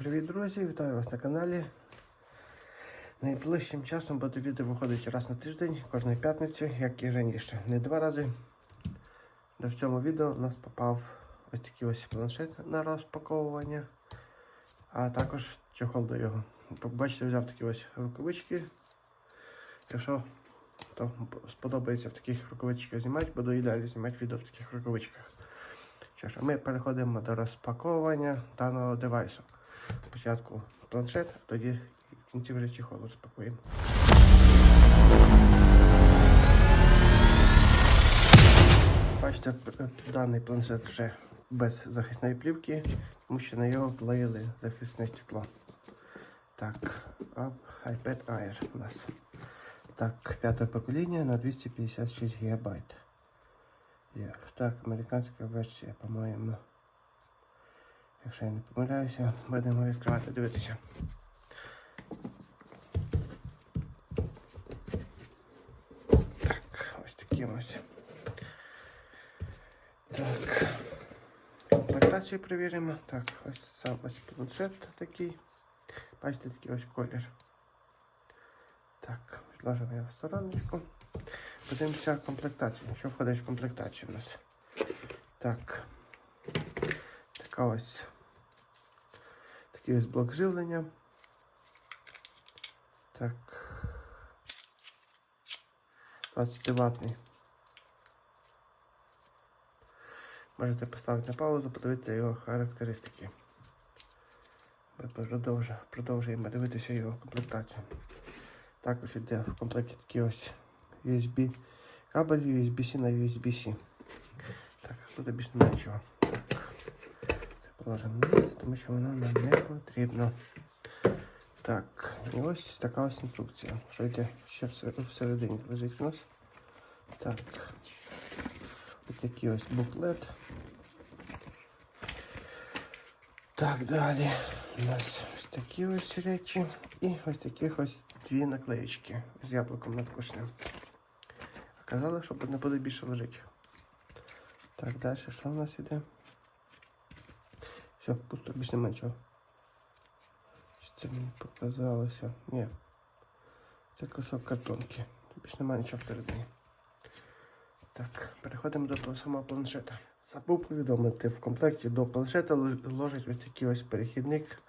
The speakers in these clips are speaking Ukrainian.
Привіт, друзі! Вітаю вас на каналі. Найближчим часом буде відео виходить раз на тиждень, кожної п'ятниці, як і раніше. Не два рази. До в цьому відео у нас попав ось такий ось планшет на розпаковування, а також чохол до його. Побачите, взяв такі ось рукавички. Якщо то сподобається в таких рукавичках знімати, буду і далі знімати відео в таких рукавичках. Що ж, ми переходимо до розпаковування даного девайсу. Спочатку планшет, а тоді в кінці вже чехол розпакуємо. Бачите, даний планшет вже без захисної плівки, тому що на нього клеїли захисне стекло. Так, iPad Air у нас. Так, п'яте покоління на 256 ГБ. Так, американська версія, по-моєму. Якщо я не помиляюся, будемо відкривати, дивитися. Так, ось такі ось. Так. Комплектацію перевіримо. Так, ось сам ось планшет такий. Бачите, такий ось колір. Так, відложимо його в стороночку. Подивимося комплектацію. Що входить в комплектацію у нас? Так. Така ось. Такий ось блок живлення. Так. 20 ватний. Можете поставити на паузу, подивитися його характеристики. Ми продовжуємо, дивитися його комплектацію. Також йде в комплекті такі ось USB кабель USB-C на USB-C. Так, тут більше нічого. Положимо місце, тому що воно нам не потрібно. Так, і ось така ось інструкція. Що йде ще всередині лежить у нас. Так. Ось такий ось буклет. Так, далі. У нас ось такі ось речі. І ось таких ось дві наклеєчки з яблуком надкушним. Казали, що не буде більше лежати. Так, далі що в нас іде? Все, пусто, більше немає нічого. Чи це мені показалося? Ні. Це кусок картонки. Тут більше немає нічого всередині. Так, переходимо до того самого планшета. Забув повідомити, в комплекті до планшета ложить ось такий ось перехідник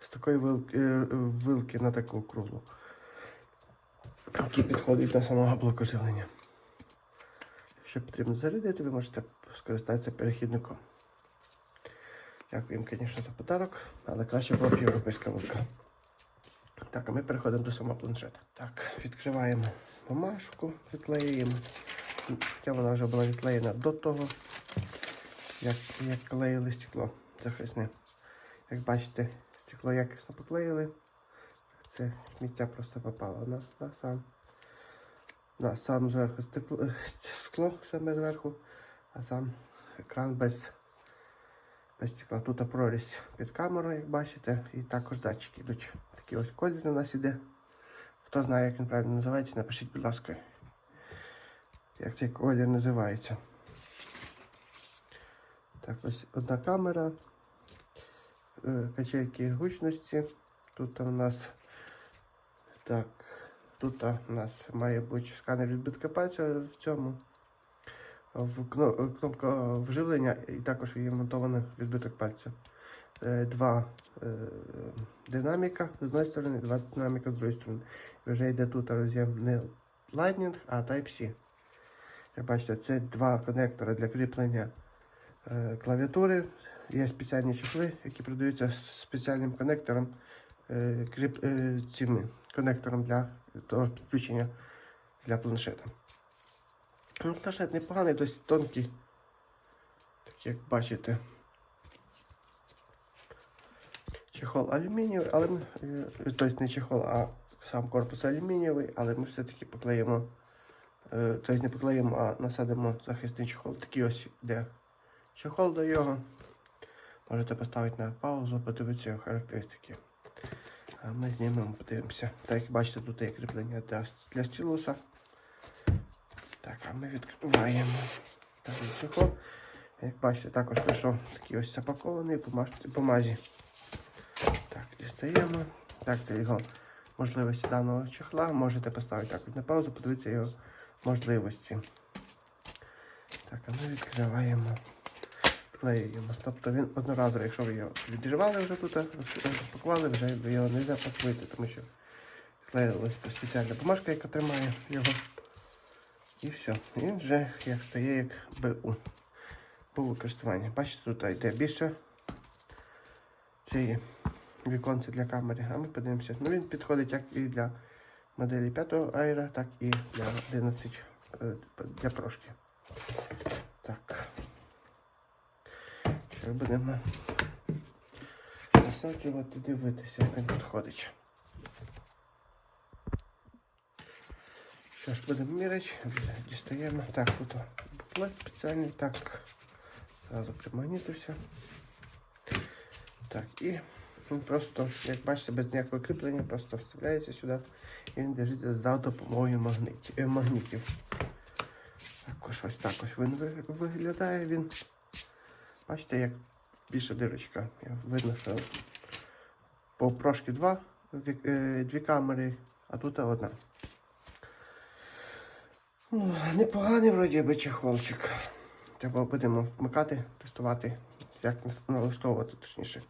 з такої вилки, е, вилки на таку круглу, який підходить до самого блоку живлення. Якщо потрібно зарядити, ви можете скористатися перехідником. Дякую їм, звісно, за подарок, але краще була б європейська вилка. Так, а ми переходимо до самого планшета. Так, відкриваємо бумажку, відклеюємо. Хоча вона вже була відклеєна до того, як, як клеїли стекло захисне. Як бачите, стекло якісно поклеїли. Це сміття просто попало на, на сам. На сам зверху стекло, саме зверху, а сам екран без, без стекла. Тут прорізь під камерою, як бачите, і також датчики йдуть. Такий ось колір у нас іде. Хто знає, як він правильно називається, напишіть, будь ласка, як цей колір називається. Так, ось одна камера, е, качельки гучності. Тут у нас так, тут у нас має бути сканер відбитка пальця в цьому. Кнопка вживлення і також є вмонтований відбиток пальця. Е, Два е, динаміка з одної сторони, два динаміка з другої сторони. Вже йде тут роз'єм не Lightning, а Type-C. Як бачите, це два конектори для кріплення е, клавіатури. Є спеціальні чохли, які продаються спеціальним конектором, е, кріп, конектором для того підключення для планшета. Ну, планшет непоганий, досить тонкий, так як бачите. Чехол алюмінієвий, але ми, е, тобто не чехол, а сам корпус алюмінієвий, але ми все-таки поклеїмо, е, тобто не поклеїмо, а насадимо захисний чехол. Такий ось йде чехол до його. Можете поставити на паузу, подивитися його характеристики. А ми знімемо, подивимося. Так як бачите, тут є кріплення для, для стілуса. Так, а ми відкриваємо такий чехол. Як бачите, також прийшов такий ось запакований по маж- по мазі. Так, дістаємо. Так, це його можливості даного чехла. Можете поставити так на паузу, подивитися його можливості. Так, а ми відкриваємо, клеюємо. Тобто він одноразовий, якщо ви його відірвали вже тут, розпакували, вже його не можна тому що клеїлась спеціальна бумажка, яка тримає його. І все. Він вже як стає як БУ. По використанню. Бачите, тут йде більше цієї віконці для камери, а ми подивимося. Ну він підходить як і для моделі 5 Aira, так і для 11 е, для прошки. Так. Що будемо насаджувати, дивитися, як він підходить. Що будемо міряти, дістаємо. Так, тут буклет спеціальний, так. Зразу примагнітився. Так, і він просто, як бачите, без ніякого кріплення, просто вставляється сюди і він держиться за допомогою магнитів, е, магнітів. Також ось так ось він виглядає він. Бачите, як більша дирочка. Видно, що по прошки два, е, дві камери, а тут одна. Ну, непоганий вроді би чехолчик. Треба будемо вмикати, тестувати, як налаштовувати точніше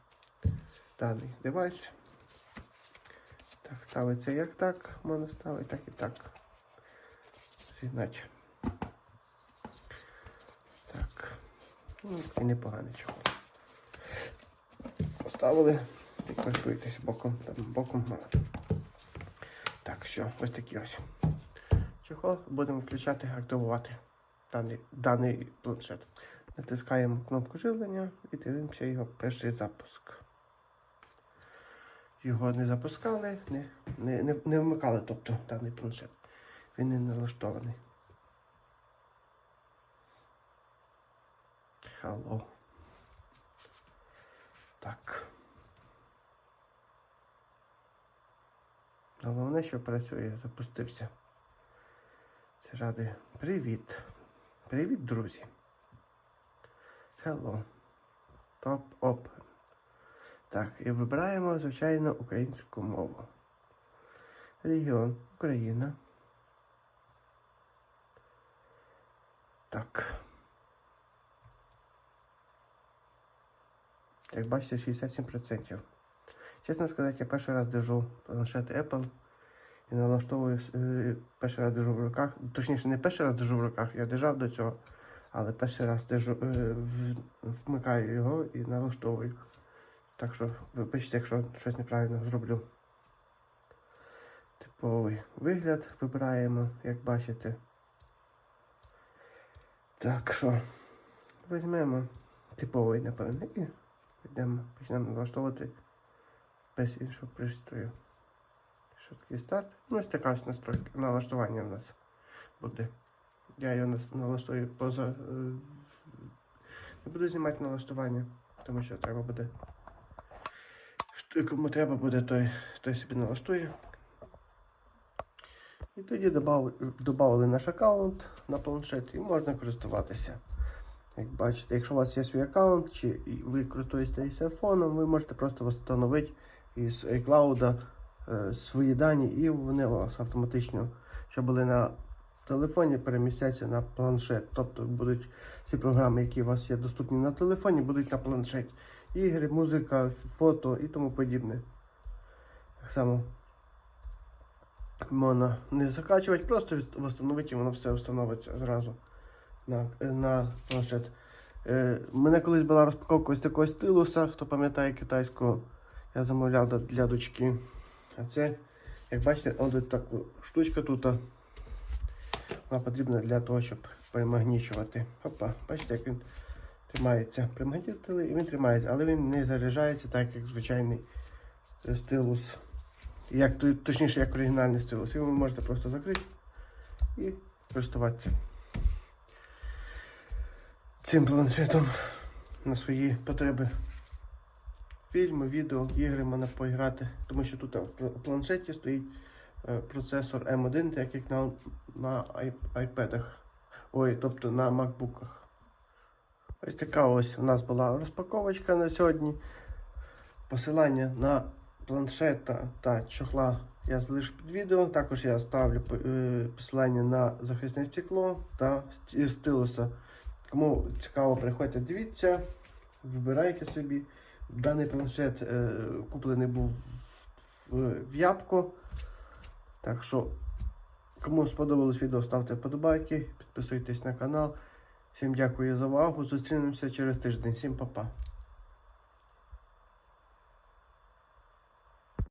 даний девайс. Так, ставиться як так, можна ставити, так і так. Зігнати. Так. Ну, і непоганий чохол. Поставили і боком, там боком. Так, все, ось такі ось. Чохол будемо включати, активувати даний, даний планшет. Натискаємо кнопку живлення і дивимося його перший запуск. Його не запускали, не, не, не, не вмикали, тобто даний планшет. Він не налаштований. Hello. Так. Головне, що працює, запустився. Ради. Привіт. Привіт, друзі. Hello. Open. Так, і вибираємо, звичайно, українську мову. Регіон Україна. Так. Як бачите, 67%. Чесно сказати, я перший раз держу планшет Apple і налаштовую е, перший раз держу в руках. Точніше, не перший раз держу в руках, я держав до цього, але перший раз держу, е, вмикаю його і налаштовую. Так що, вибачте, якщо щось неправильно зроблю. Типовий вигляд вибираємо, як бачите. Так що, візьмемо типовий, напевно, і йдемо, почнемо налаштовувати без іншого пристрою. Швидкий старт. Ну, ось така ось настройка, налаштування в нас буде. Я його налаштую поза. е, Не буду знімати налаштування, тому що треба буде. Кому треба буде, той, той собі налаштує. І тоді додали наш аккаунт на планшет і можна користуватися. Як бачите, якщо у вас є свій аккаунт, чи ви користуєтеся айфоном, ви можете просто встановити із iCloud свої дані, і вони у вас автоматично, що були на телефоні, перемістяться на планшет. Тобто будуть всі програми, які у вас є доступні на телефоні, будуть на планшеті. Ігри, музика, фото і тому подібне. Так само можна не закачувати, просто встановити, воно все встановиться зразу на, е, на планшет. Е, мене колись була розпаковка ось такого стилуса, хто пам'ятає китайського, я замовляв для дочки. А це, як бачите, от така штучка тут. Вона потрібна для того, щоб примагнічувати. Опа, бачите, як він тримається. Примагнітили і він тримається, але він не заряджається так, як звичайний стилус. Як, точніше, як оригінальний стилус. І ви можете просто закрити і користуватися цим планшетом на свої потреби. Фільми, відео, ігри можна поіграти, тому що тут в планшеті стоїть е, процесор M1, так як на, на ай- iPad. Ой, тобто на MacBook. Ось така ось у нас була розпаковочка на сьогодні. Посилання на планшета та чохла я залишу під відео. Також я ставлю е, посилання на захисне стекло та стилуса. Кому цікаво, приходьте, дивіться, вибирайте собі. Даний планшет е, куплений був в, в Ябко. Так що, кому сподобалось відео, ставте вподобайки, підписуйтесь на канал. Всім дякую за увагу. Зустрінемося через тиждень. Всім па-па.